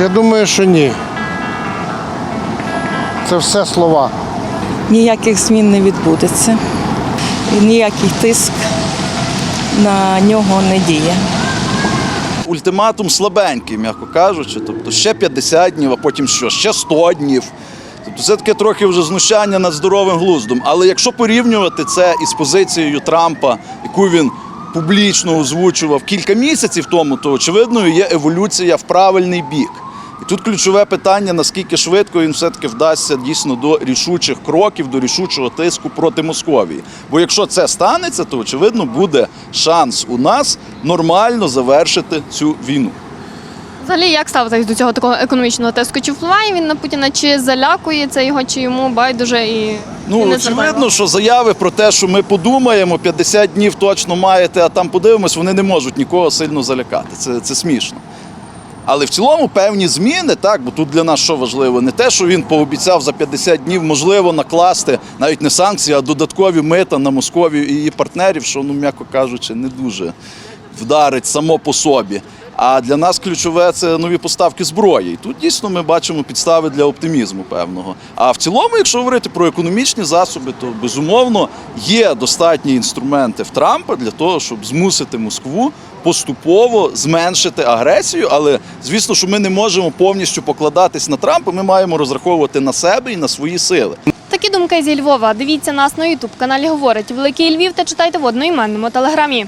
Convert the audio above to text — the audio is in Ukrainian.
Я думаю, що ні. Це все слова. ніяких змін не відбудеться. І ніякий тиск на нього не діє. Ультиматум слабенький, м'яко кажучи. Тобто ще 50 днів, а потім що? Ще 100 днів. Тобто це таке трохи вже знущання над здоровим глуздом. Але якщо порівнювати це із позицією Трампа, яку він публічно озвучував кілька місяців тому, то очевидною є еволюція в правильний бік. І тут ключове питання, наскільки швидко він все-таки вдасться дійсно до рішучих кроків, до рішучого тиску проти Московії. Бо якщо це станеться, то очевидно буде шанс у нас нормально завершити цю війну. Взагалі, як ставитись до цього такого економічного тиску? Чи впливає він на Путіна, чи залякує це його, чи йому байдуже і і Ну, не очевидно, що заяви про те, що ми подумаємо, 50 днів точно маєте, а там подивимось, вони не можуть нікого сильно залякати. Це, це смішно. Але в цілому певні зміни, так, бо тут для нас що важливо, не те, що він пообіцяв за 50 днів, можливо, накласти навіть не санкції, а додаткові мита на Московію і її партнерів, що, ну, м'яко кажучи, не дуже вдарить само по собі. А для нас ключове це нові поставки зброї. І тут дійсно ми бачимо підстави для оптимізму певного. А в цілому, якщо говорити про економічні засоби, то безумовно є достатні інструменти в Трампа для того, щоб змусити Москву поступово зменшити агресію. Але звісно, що ми не можемо повністю покладатись на Трампа. Ми маємо розраховувати на себе і на свої сили. Такі думки зі Львова. Дивіться нас на Ютуб каналі Говорить Великий Львів та читайте в одноіменному телеграмі.